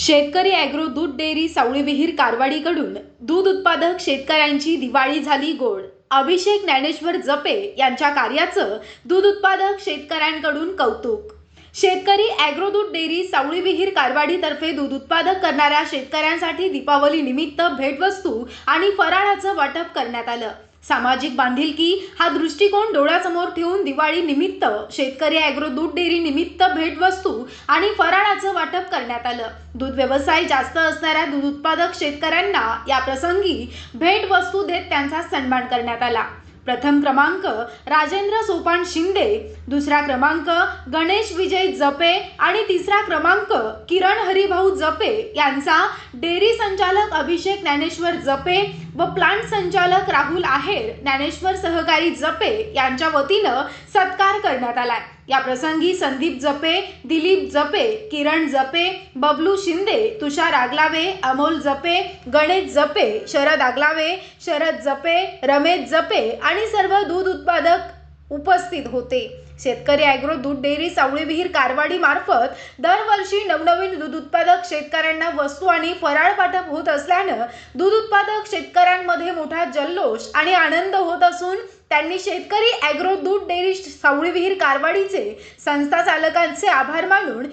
शेतकरी ॲग्रो दूध डेअरी सावळी विहीर कारवाडीकडून दूध उत्पादक शेतकऱ्यांची दिवाळी झाली गोड. अभिषेक ज्ञानेश्वर जपे यांच्या कार्याचं दूध उत्पादक शेतकऱ्यांकडून कौतुक. शेतकरी ॲग्रो दूध डेअरी सावळी विहीर कारवाडीतर्फे दूध उत्पादक करणाऱ्या शेतकऱ्यांसाठी दीपावली निमित्त भेटवस्तू आणि फराळाचं वाटप करण्यात आलं. सामाजिक बांधिलकी हा दृष्टिकोन डोळ्यासमोर ठेवून दिवाळी निमित्त शेतकरी ॲग्रो दूध डेअरी निमित्त भेटवस्तू आणि फराळाचं वाटप करण्यात आलं. दूध व्यवसाय जास्त असणाऱ्या दूध उत्पादक शेतकऱ्यांना या प्रसंगी भेटवस्तू देत त्यांचा सन्मान करण्यात आला. प्रथम क्रमांक राजेंद्र सोपान शिंदे दुसरा क्रमांक गणेश विजय जपे आणि तिसरा क्रमांक किरण हरिभाऊ जपे यांचा डेअरी संचालक अभिषेक ज्ञानेश्वर जपे व प्लांट संचालक राहुल आहेर ज्ञानेश्वर सहकारी जपे यांच्या वतीनं सत्कार करण्यात आलाय. या प्रसंगी संदीप जपे दिलीप जपे किरण जपे बबलू शिंदे तुषार आगलावे अमोल जपे गणेश जपे शरद आगलावे शरद जपे रमेश जपे आणि सर्व दूध उत्पादक उपस्थित होते. शेतकरी ॲग्रो दूध डेअरी सावळी विहीर कारवाडी मार्फत दरवर्षी नवनवीन दूध उत्पादक शेतकऱ्यांना वस्तू आणि फराळ वाटप होत असल्यानं दूध उत्पादक शेतकऱ्यांमध्ये मोठा जल्लोष आणि आनंद होत असून त्यांनी शेतकरी ॲग्रो दूध डेअरी सावळी विहीर कारवाडीचे संस्था चालकांचे आभार मानून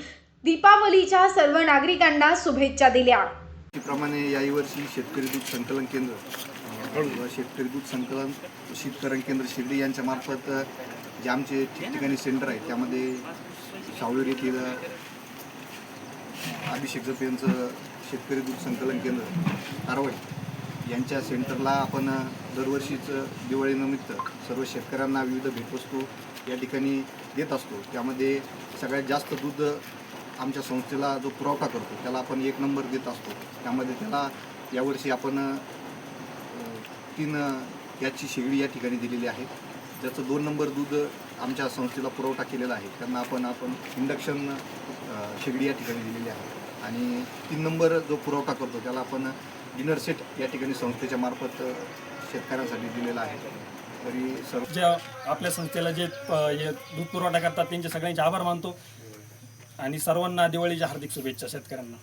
दीपावलीच्या सर्व नागरिकांना शुभेच्छा दिल्या. प्रमाणे याही वर्षी शेतकरी दूध संकलन केंद्र शेतकरी दूध संकलन शीतकरण केंद्र शिर्डी यांच्या मार्फत जे आमचे ठिकठिकाणी सेंटर आहेत त्यामध्ये सावळी येथील अभिषेक जप यांचं शेतकरी दूध संकलन केंद्र कारवाई. यांच्या सेंटरला आपण दरवर्षीचं दिवाळीनिमित्त सर्व शेतकऱ्यांना विविध भेटवस्तू या ठिकाणी देत असतो. त्यामध्ये सगळ्यात जास्त दूध आमच्या संस्थेला जो पुरवठा करतो त्याला आपण एक नंबर देत असतो. त्यामध्ये त्याला यावर्षी आपण तीन याची शेगडी या ठिकाणी दिलेली आहे. ज्याचं दोन नंबर दूध आमच्या संस्थेला पुरवठा केलेला आहे. त्यांना आपण आपण इंडक्शन शेगडी या ठिकाणी दिलेली आहे. आणि तीन नंबर जो पुरवठा करतो त्याला आपण डिनर सेट या ठिकाणी संस्थेच्या मार्फत शेतकऱ्यांसाठी दिलेला आहे. तरी सर्व जे आपल्या संस्थेला जे दूध पुरवठा करतात त्यांचे सगळ्यांचे आभार मानतो. आणि सर्वांना दिवाळीच्या हार्दिक शुभेच्छा शेतकऱ्यांना.